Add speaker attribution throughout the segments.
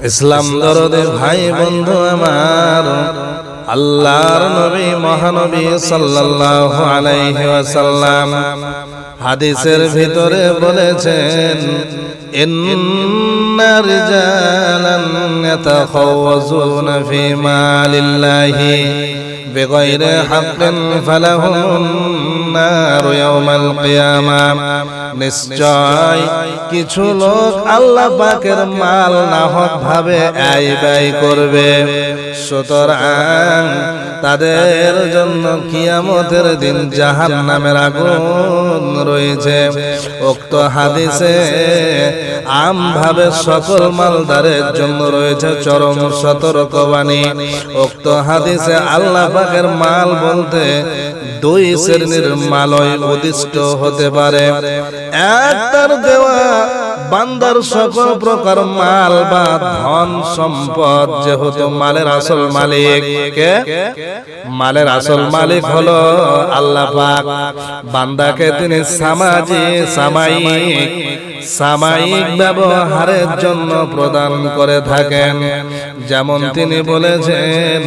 Speaker 1: ইসলাম দরদে ভাই বন্ধু আমার আল্লাহর নবী মহানবী সাল্লাল্লাহু আলাইহি ওয়াসাল্লাম হাদিসের ভিতরে বলেছেন ইন্না রিজালান ইয়াতাখাওয়াজুনা ফি মালিল্লাহি بغير حق فلهم النار يوم القيامة নিশ্চয় কিছু লোক আল্লাহ পাকের মাল নাহক ভাবে আই ব্যয় করবে। সুতরাং তাদের জন্য কিয়ামতের দিন জাহান নামের আগুন রয়েছে। উক্ত হাদিসে আম ভাবে সকল মালদারের জন্য রয়েছে চরম সতর্কবাণী। উক্ত হাদিসে আল্লাহ পাকের মাল বলতে দুই শ্রেণির মালয় উদিষ্ট হতে পারে। এক তার দেওয়া বান্দার সকল প্রকার মাল বা ধন সম্পদ যেহেতু মালের আসল মালিক কে? মালের আসল মালিক হলো আল্লাহ পাক। বান্দাকে তিনি সামাজিক সামায়িক সামায়িক ব্যবহারের জন্য প্রদান করে থাকেন। যেমন তিনি বলেছেন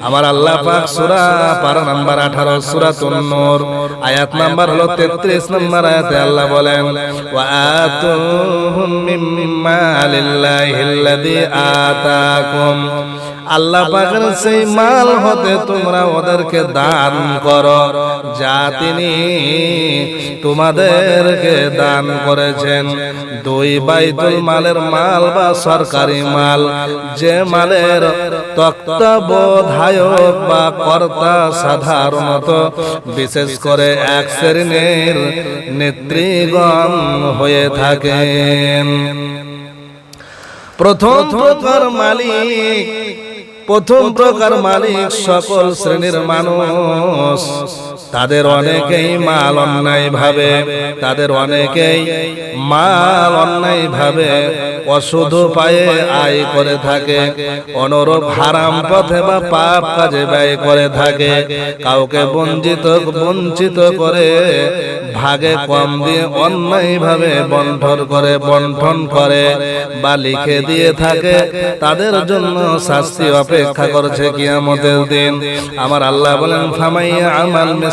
Speaker 1: আমার আল্লাহ পাক সূরা পারা নাম্বার 18 সূরা নূর আয়াত নাম্বার হলো 33 নম্বর আয়াতে আল্লাহ বলেন ওয়া আতুহুম মিম্মা লিল্লাহিল্লাযী আতাকুম। আল্লাহ পাকের সেই মাল হতে তোমরা ওদেরকে দান করো। যা তিনি তোমাদেরকে দান করেছেন। দুই বাইতুল মালের মাল বা সরকারি মাল। যে মালের তত্ত্বাবধায়ক বা কর্তা সাধারণত, বিশেষ করে এক শ্রেণির নেতৃগণ হয়ে থাকেন। প্রথম প্রকার মালিক, প্রথম প্রকার মালিক সকল শ্রেণির মানুষ। তাদের অনেকেই মাল অন্যায় ভাবে তাদের অনেকেই মাল অন্যায় ভাবে অশুধ পায়ে আয় করে থাকে অনুরূপ হারাম পথে বা পাপ কাজে ব্যয় করে থাকে কাউকে বঞ্চিত বঞ্চিত করে ভাগে কম দিয়ে অন্যায় ভাবে বন্টন করে বন্টন করে বা লিখে দিয়ে থাকে তাদের জন্য শাস্তি অপেক্ষা করছে কিয়ামতের দিন। আমার আল্লাহ বলেন ফামাইয়া আমাল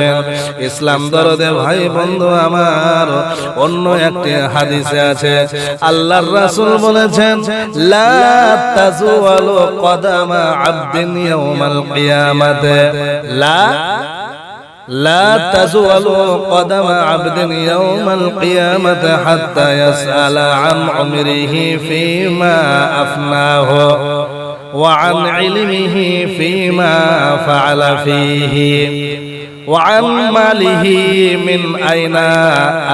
Speaker 1: দেখাবেন ইসলাম দরদে ভাই বন্ধু আমার অন্য একটি হাদিসে আছে আল্লাহর রাসূল বলেছেন লা তাজওয়ালু কদামা আবদিন ইয়াউমাল কিয়ামাতে লা لا تزول قدم عبد يوم القيامة حتى يسأل عن عمره فيما أفناه وعن علمه فيما فعل فيه وعن ماله من أين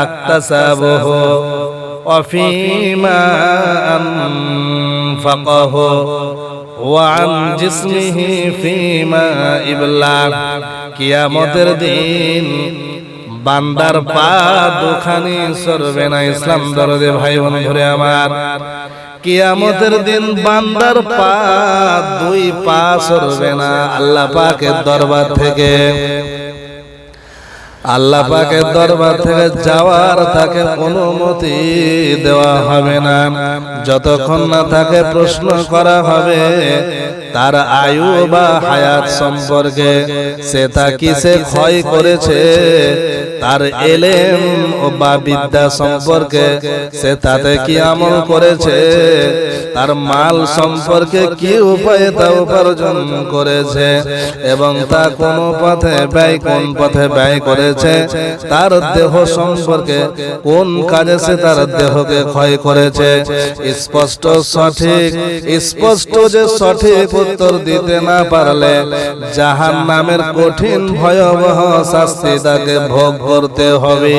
Speaker 1: اكتسبه وفيما أنفقه وعن جسمه فيما إبلاغ কিয়ামতের দিন বান্দার পা দুখানি সরবে না ইসলাম দরদে ভাই বন্ধুরে আমার কিয়ামতের দিন বান্দার পা দুই পা সরবে না আল্লাহ পাকের দরবার থেকে আল্লাহ পাকের দরবার থেকে যাওয়ার তাকে অনুমতি দেওয়া হবে না। যতক্ষণ না তাকে প্রশ্ন করা হবে তার আয়ু বা হায়াত সম্পর্কে সে তা কিসে ক্ষয় করেছে তার এলেম বা বিদ্যা সম্পর্কে সে তাতে কি আমল করেছে তার মাল সম্পর্কে কি উপায়ে তা উপার্জন করেছে এবং তা কোন পথে ব্যয় কোন পথে ব্যয় করেছে, তার দেহ সম্পর্কে কোন কাজে সে তার দেহকে ক্ষয় করেছে? স্পষ্ট সঠিক, স্পষ্ট যে সঠিক উত্তর দিতে না পারলে জাহান নামের কঠিন ভয়াবহ শাস্তি তাকে ভোগ করতে হবে।